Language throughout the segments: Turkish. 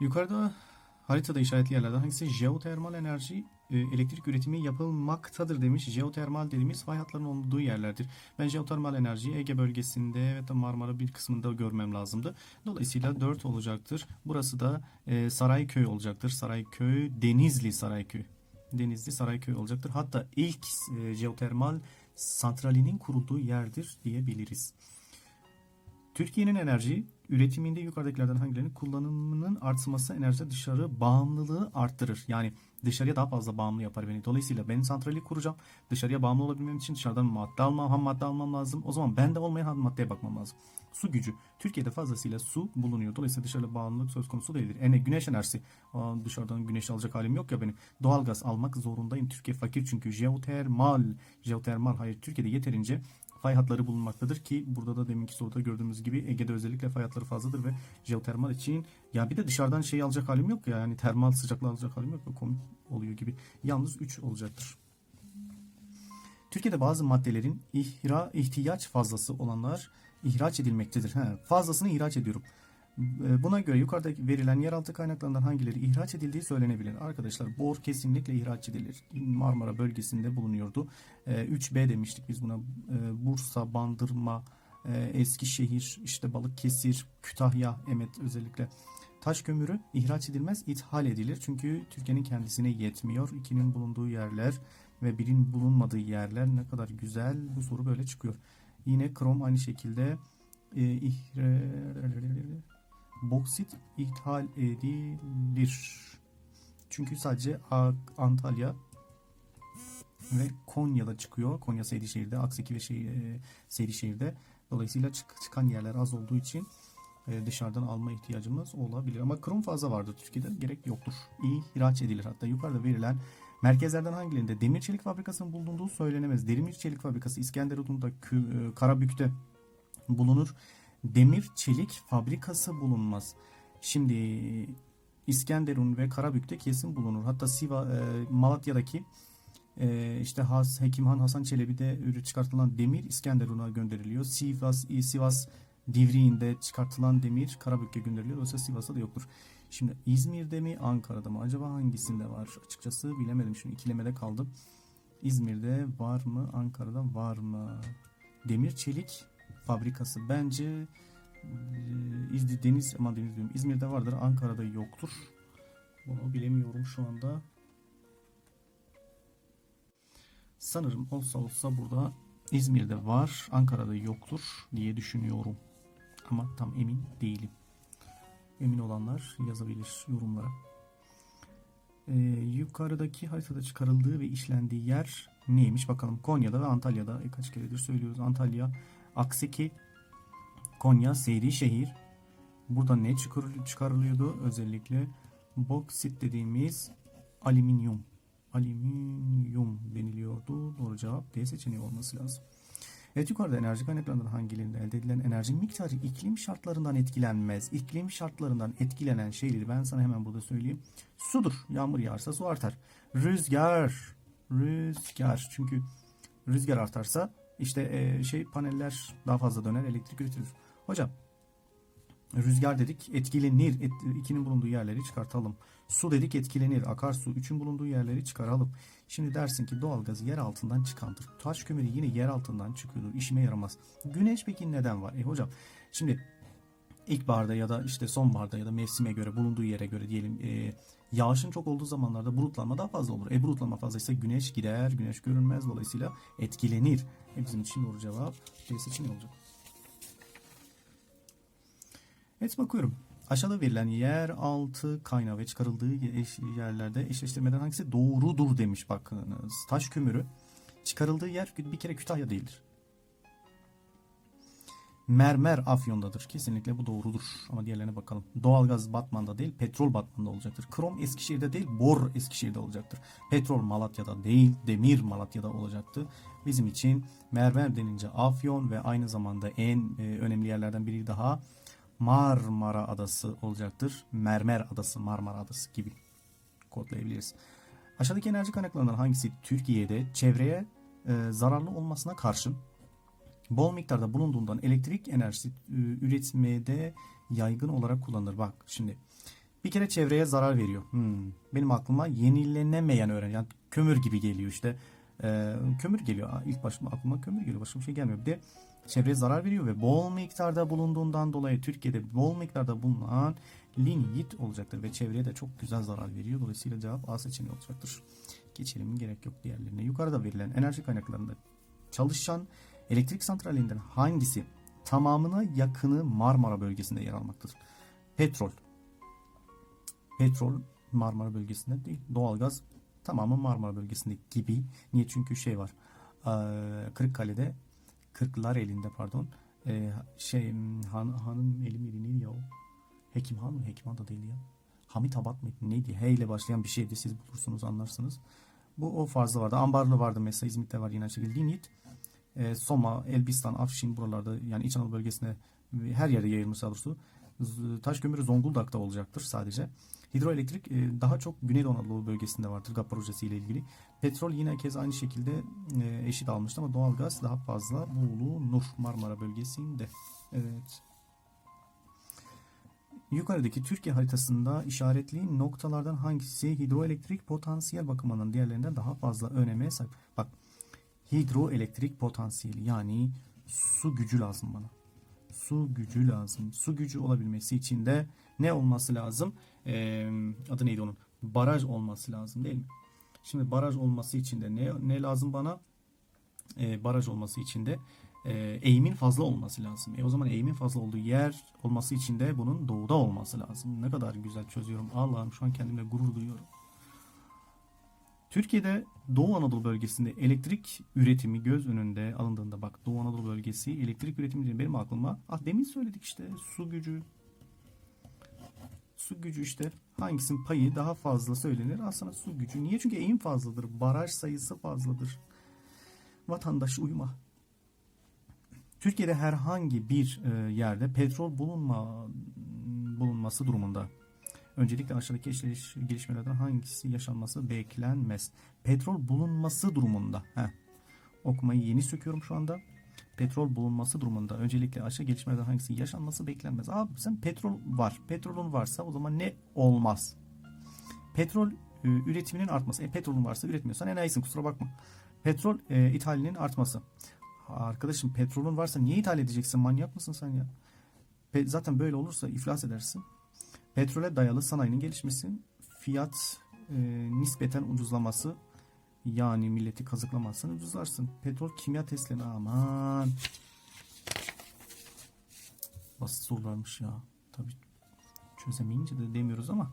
Yukarıda haritada işaretli yerlerden hangisi jeotermal enerji e, elektrik üretimi yapılmaktadır demiş. Jeotermal dediğimiz fay hatlarının olduğu yerlerdir. Ben jeotermal enerjiyi Ege bölgesinde ve de Marmara bir kısmında görmem lazımdı. Dolayısıyla 4 olacaktır. Burası da e, Sarayköy olacaktır. Sarayköy, Denizli Sarayköy. Denizli Sarayköy olacaktır. Hatta ilk e, jeotermal santralinin kurulduğu yerdir diyebiliriz. Türkiye'nin enerji üretiminde yukarıdakilerden hangilerinin kullanımının artması enerjide dışarı bağımlılığı arttırır. Yani dışarıya daha fazla bağımlı yapar beni. Dolayısıyla ben santrali kuracağım. Dışarıya bağımlı olabilmem için dışarıdan madde almam, ham madde almam lazım. O zaman bende olmayan ham maddeye bakmam lazım. Su gücü. Türkiye'de fazlasıyla su bulunuyor. Dolayısıyla dışarıda bağımlılık söz konusu değildir. Ene güneş enerjisi. Aa, dışarıdan güneş alacak halim yok ya benim. Doğalgaz almak zorundayım. Türkiye fakir çünkü jeotermal. Jeotermal hayır Türkiye'de yeterince fay hatları bulunmaktadır ki burada da deminki soruda gördüğümüz gibi Ege'de özellikle fay hatları fazladır ve jeotermal için ya bir de dışarıdan şey alacak halim yok ya yani termal sıcaklığı alacak halim yok komik oluyor gibi. Yalnız 3 olacaktır. Türkiye'de bazı maddelerin ihra ihtiyaç fazlası olanlar ihraç edilmektedir. He, fazlasını ihraç ediyorum. E, Buna göre yukarıdaki verilen yeraltı kaynaklarından hangileri ihraç edildiği söylenebilir. Arkadaşlar bor kesinlikle ihraç edilir. Marmara bölgesinde bulunuyordu. E, 3B demiştik biz buna. E, Bursa, Bandırma, e, Eskişehir, işte Balıkesir, Kütahya, Emet özellikle. Taş kömürü ihraç edilmez, ithal edilir. Çünkü Türkiye'nin kendisine yetmiyor. İkinin bulunduğu yerler ve birin bulunmadığı yerler ne kadar güzel. Bu soru böyle çıkıyor. Yine krom aynı şekilde e, ihre- boksit ithal edilir. Çünkü sadece Antalya ve Konya'da çıkıyor. Konya Seydişehir'de, Akseki ve şey, e, Seydişehir'de. Dolayısıyla çık- çıkan yerler az olduğu için e, dışarıdan alma ihtiyacımız olabilir. Ama krom fazla vardır Türkiye'de. Gerek yoktur. İhraç edilir. Hatta yukarıda verilen merkezlerden hangilerinde demir çelik fabrikasının bulunduğu söylenemez. Demir çelik fabrikası İskenderun'da, e, Karabük'te bulunur. Demir çelik fabrikası bulunmaz. Şimdi İskenderun ve Karabük'te kesin bulunur. Hatta Siva, e, Malatya'daki e, işte Has, Hekimhan Hasan Çelebi'de ürü çıkartılan demir İskenderun'a gönderiliyor. Sivas, Sivas Divriğinde çıkartılan demir Karabük'e gönderiliyor. Oysa Sivas'ta da yoktur. Şimdi İzmir'de mi Ankara'da mı? Acaba hangisinde var? Açıkçası bilemedim. Şimdi ikilemede kaldım. İzmir'de var mı? Ankara'da var mı? Demir çelik fabrikası. Bence e, İzli Deniz aman Deniz diyorum. İzmir'de vardır. Ankara'da yoktur. Bunu bilemiyorum şu anda. Sanırım olsa olsa burada İzmir'de var. Ankara'da yoktur diye düşünüyorum. Ama tam emin değilim. Emin olanlar yazabilir yorumlara. Ee, yukarıdaki haritada çıkarıldığı ve işlendiği yer neymiş bakalım. Konya'da ve Antalya'da e, kaç keredir söylüyoruz. Antalya, Akseki, Konya, Seydişehir. Burada ne çıkarıl- çıkarılıyordu? Özellikle boksit dediğimiz alüminyum. Alüminyum deniliyordu. Doğru cevap D seçeneği olması lazım. Evet yukarıda enerji kaynaklarından hangilerinde elde edilen enerji miktarı iklim şartlarından etkilenmez. İklim şartlarından etkilenen şeyleri ben sana hemen burada söyleyeyim. Sudur. Yağmur yağarsa su artar. Rüzgar. Rüzgar. Çünkü rüzgar artarsa işte e, şey paneller daha fazla döner elektrik üretilir. Hocam rüzgar dedik etkilenir. Et, ikinin bulunduğu yerleri çıkartalım. Su dedik etkilenir. Akarsu üçün bulunduğu yerleri çıkaralım. Şimdi dersin ki doğalgaz yer altından çıkandır. Taş kömürü yine yer altından çıkıyordur. İşime yaramaz. Güneş peki neden var? E hocam şimdi ilkbaharda ya da işte sonbaharda ya da mevsime göre bulunduğu yere göre diyelim e, yağışın çok olduğu zamanlarda bulutlanma daha fazla olur. E bulutlanma fazlaysa güneş gider, güneş görünmez dolayısıyla etkilenir. E bizim için doğru cevap C seçeneği olacak. Evet bakıyorum. Aşağıda verilen yer altı kaynağı ve çıkarıldığı yerlerde eşleştirmeden hangisi doğrudur demiş bakınız. Taş kömürü çıkarıldığı yer bir kere Kütahya değildir. Mermer Afyon'dadır. Kesinlikle bu doğrudur. Ama diğerlerine bakalım. Doğalgaz Batman'da değil, petrol Batman'da olacaktır. Krom Eskişehir'de değil, bor Eskişehir'de olacaktır. Petrol Malatya'da değil, demir Malatya'da olacaktı. Bizim için mermer denince Afyon ve aynı zamanda en e, önemli yerlerden biri daha Marmara Adası olacaktır. Mermer Adası, Marmara Adası gibi kodlayabiliriz. Aşağıdaki enerji kaynaklarından hangisi Türkiye'de çevreye e, zararlı olmasına karşın bol miktarda bulunduğundan elektrik enerjisi üretmede yaygın olarak kullanılır. Bak şimdi Bir kere çevreye zarar veriyor. Hmm. Benim aklıma yenilenemeyen öğren. Yani kömür gibi geliyor işte. Ee, kömür geliyor. İlk başıma aklıma kömür geliyor. Başka bir şey gelmiyor. Bir de çevreye zarar veriyor ve bol miktarda bulunduğundan dolayı Türkiye'de bol miktarda bulunan linyit olacaktır ve çevreye de çok güzel zarar veriyor. Dolayısıyla cevap A seçeneği olacaktır. Geçelim gerek yok diğerlerine. Yukarıda verilen enerji kaynaklarında çalışan elektrik santralinden hangisi tamamına yakını Marmara bölgesinde yer almaktadır? Petrol. Petrol Marmara bölgesinde değil. Doğalgaz tamamı Marmara bölgesinde gibi. Niye? Çünkü şey var. Kırıkkale'de Kırklar elinde pardon. Şey han, hanım eli miydi neydi ya o? Hekim Han mı? Hekim Han da değil ya. Hamit Abat mıydı? Neydi? H ile başlayan bir şeydi. Siz bulursunuz anlarsınız. Bu o fazla vardı. Ambarlı vardı mesela. İzmit'te var yine şekilde. Linyit. E, Soma, Elbistan, Afşin buralarda yani İç Anadolu bölgesinde ve her yerde yayılmış daha doğrusu. Taş kömürü Zonguldak'ta olacaktır sadece. Hidroelektrik e, daha çok Güneydoğu Anadolu bölgesinde vardır GAP projesi ile ilgili. Petrol yine kez aynı şekilde e, eşit almıştı ama doğalgaz daha fazla bulunur Marmara bölgesinde. Evet. Yukarıdaki Türkiye haritasında işaretli noktalardan hangisi hidroelektrik potansiyel bakımından diğerlerinden daha fazla öneme sahip? Bak hidroelektrik potansiyeli yani su gücü lazım bana. Su gücü lazım. Su gücü olabilmesi için de ne olması lazım? Ee, adı neydi onun? Baraj olması lazım değil mi? Şimdi baraj olması için de ne, ne lazım bana? Ee, baraj olması için de e, eğimin fazla olması lazım. E o zaman eğimin fazla olduğu yer olması için de bunun doğuda olması lazım. Ne kadar güzel çözüyorum. Allah'ım şu an kendimle gurur duyuyorum. Türkiye'de Doğu Anadolu bölgesinde elektrik üretimi göz önünde alındığında bak Doğu Anadolu bölgesi elektrik üretimi deyince benim aklıma ah demin söyledik işte su gücü. Su gücü işte hangisinin payı daha fazla söylenir? Aslında su gücü. Niye? Çünkü eğim fazladır. Baraj sayısı fazladır. Vatandaş uyma Türkiye'de herhangi bir e, yerde petrol bulunma bulunması durumunda öncelikle aşağıdaki gelişmelerden hangisi yaşanması beklenmez. Petrol bulunması durumunda. Heh. Okumayı yeni söküyorum şu anda. Petrol bulunması durumunda öncelikle aşağı gelişmelerden hangisi yaşanması beklenmez. Abi sen petrol var. Petrolün varsa o zaman ne olmaz? Petrol e, üretiminin artması. E, petrolün varsa üretmiyorsan enayisin kusura bakma. Petrol e, ithalinin artması. Arkadaşım petrolün varsa niye ithal edeceksin? Manyak mısın sen ya? Pe- zaten böyle olursa iflas edersin. Petrole dayalı sanayinin gelişmesi, fiyat e, nispeten ucuzlaması yani milleti kazıklamazsan ucuzlarsın. Petrol kimya testleri aman. Basit sorularmış ya. Tabii çözemeyince de demiyoruz ama.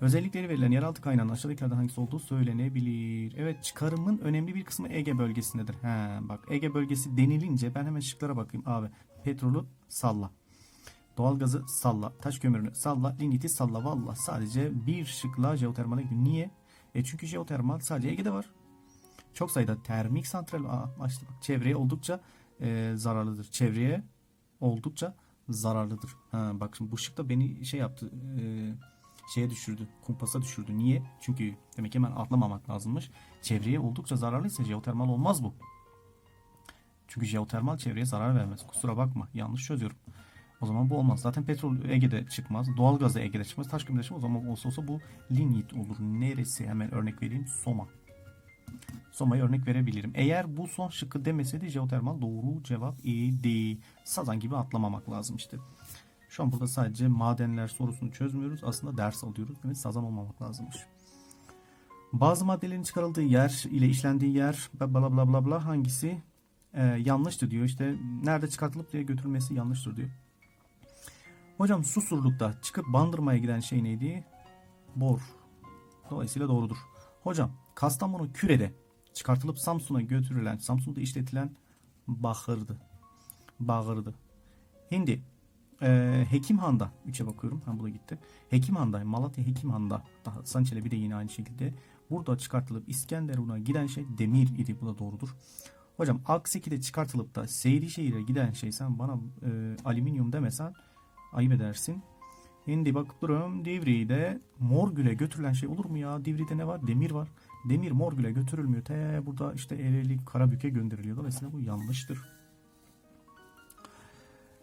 Özellikleri verilen yeraltı kaynağının aşağıdakilerden hangisi olduğu söylenebilir. Evet çıkarımın önemli bir kısmı Ege bölgesindedir. He, bak Ege bölgesi denilince ben hemen şıklara bakayım abi. Petrolü salla. Doğalgazı salla. Taş kömürünü salla. Ligniti salla. Valla sadece bir şıkla jeotermale gidiyor. Niye? E çünkü jeotermal sadece Ege'de var. Çok sayıda termik santral aa, açtı bak. Çevreye oldukça e, zararlıdır. Çevreye oldukça zararlıdır. Ha, bak şimdi bu şık da beni şey yaptı. E, şeye düşürdü. Kumpasa düşürdü. Niye? Çünkü demek ki hemen atlamamak lazımmış. Çevreye oldukça zararlıysa jeotermal olmaz bu. Çünkü jeotermal çevreye zarar vermez. Kusura bakma. Yanlış çözüyorum. O zaman bu olmaz. Zaten petrol Ege'de çıkmaz. Doğalgaz da Ege'de çıkmaz. Taş kömürde çıkmaz. O zaman olsa olsa bu linyit olur. Neresi? Hemen örnek vereyim. Soma. Soma'ya örnek verebilirim. Eğer bu son şıkkı demeseydi jeotermal doğru cevap idi. Sazan gibi atlamamak lazım işte. Şu an burada sadece madenler sorusunu çözmüyoruz. Aslında ders alıyoruz. Evet sazan olmamak lazımmış. Bazı maddelerin çıkarıldığı yer ile işlendiği yer bla bla bla bla hangisi e, yanlıştır diyor. İşte nerede çıkartılıp diye götürülmesi yanlıştır diyor. Hocam Susurluk'ta çıkıp Bandırma'ya giden şey neydi? Bor. Dolayısıyla doğrudur. Hocam Kastamonu Küre'de çıkartılıp Samsun'a götürülen, Samsun'da işletilen bakırdı. Bağırdı. Hindi e, Hekimhan'da 3'e bakıyorum. Ha bu da gitti. Hekimhan'da, Malatya Hekimhan'da daha Sançelebi de yine aynı şekilde. Burada çıkartılıp İskenderun'a giden şey demir idi. Bu da doğrudur. Hocam Akseki'de çıkartılıp da Seydişehir'e giden şey sen bana e, alüminyum demesen ayıp edersin. Şimdi bakıp duruyorum Divri'de Morgül'e götürülen şey olur mu ya? Divri'de ne var? Demir var. Demir Morgül'e götürülmüyor. Te burada işte Ereğli Karabük'e gönderiliyor. Dolayısıyla bu yanlıştır.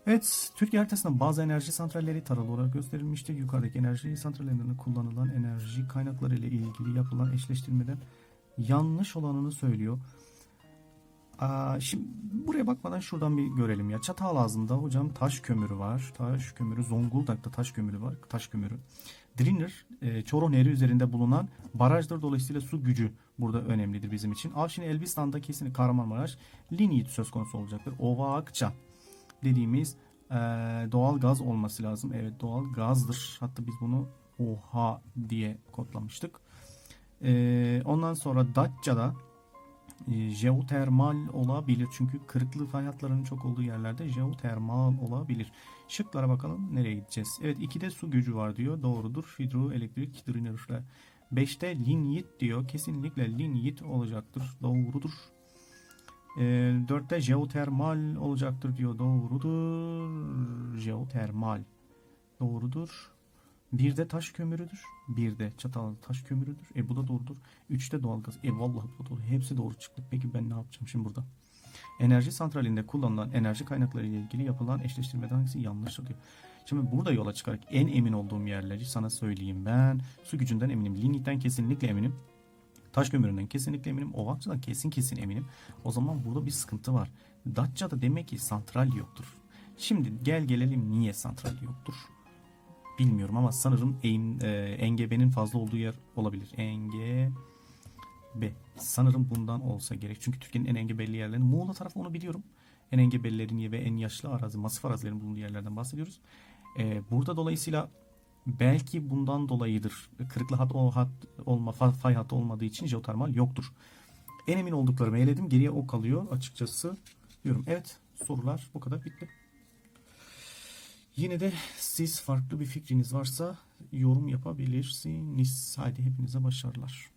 Evet, Türkiye haritasında bazı enerji santralleri taralı olarak gösterilmiştir. Yukarıdaki enerji santrallerinde kullanılan enerji kaynakları ile ilgili yapılan eşleştirmeden yanlış olanını söylüyor. Şimdi buraya bakmadan şuradan bir görelim ya. Çatalazı'nda hocam taş kömürü var. Taş kömürü, Zonguldak'ta taş kömürü var. Taş kömürü. Drinner, e, Çoruh Nehri üzerinde bulunan barajdır. Dolayısıyla su gücü burada önemlidir bizim için. Avşin Elbistan'da kesin Kahramanmaraş, Linyit söz konusu olacaktır. Ova Akça dediğimiz e, doğal gaz olması lazım. Evet doğal gazdır. Hatta biz bunu OHA diye kodlamıştık. E, ondan sonra Datça'da jeotermal olabilir. Çünkü kırıklı fay hatlarının çok olduğu yerlerde jeotermal olabilir. Şıklara bakalım nereye gideceğiz. Evet 2'de su gücü var diyor. Doğrudur. Hidroelektrik drenörler. 5'te linyit diyor. Kesinlikle linyit olacaktır. Doğrudur. E, 4'te jeotermal olacaktır diyor. Doğrudur. Jeotermal. Doğrudur. Bir de taş kömürüdür. Bir de çatal taş kömürüdür. E bu da doğrudur. Üçte doğalgaz. E vallahi bu da doğru. Hepsi doğru çıktı. Peki ben ne yapacağım şimdi burada? Enerji santralinde kullanılan enerji kaynakları ile ilgili yapılan eşleştirmeden hangisi yanlış diyor. Şimdi burada yola çıkarak en emin olduğum yerleri sana söyleyeyim ben. Su gücünden eminim. Linyitten kesinlikle eminim. Taş kömüründen kesinlikle eminim. Ovakçı'dan kesin kesin eminim. O zaman burada bir sıkıntı var. Datça'da demek ki santral yoktur. Şimdi gel gelelim niye santral yoktur? Bilmiyorum ama sanırım eğim, e, engebenin fazla olduğu yer olabilir. Engebe. Sanırım bundan olsa gerek. Çünkü Türkiye'nin en engebeli yerleri. Muğla tarafı onu biliyorum. En engebelilerin ve en yaşlı arazi, masif arazilerin bulunduğu yerlerden bahsediyoruz. E, burada dolayısıyla belki bundan dolayıdır. Kırıklı hat, o hat olma, fa- fay hattı olmadığı için jeotermal yoktur. En emin olduklarımı eledim. Geriye o kalıyor açıkçası. Diyorum evet sorular bu kadar bitti. Yine de siz farklı bir fikriniz varsa yorum yapabilirsiniz. Haydi hepinize başarılar.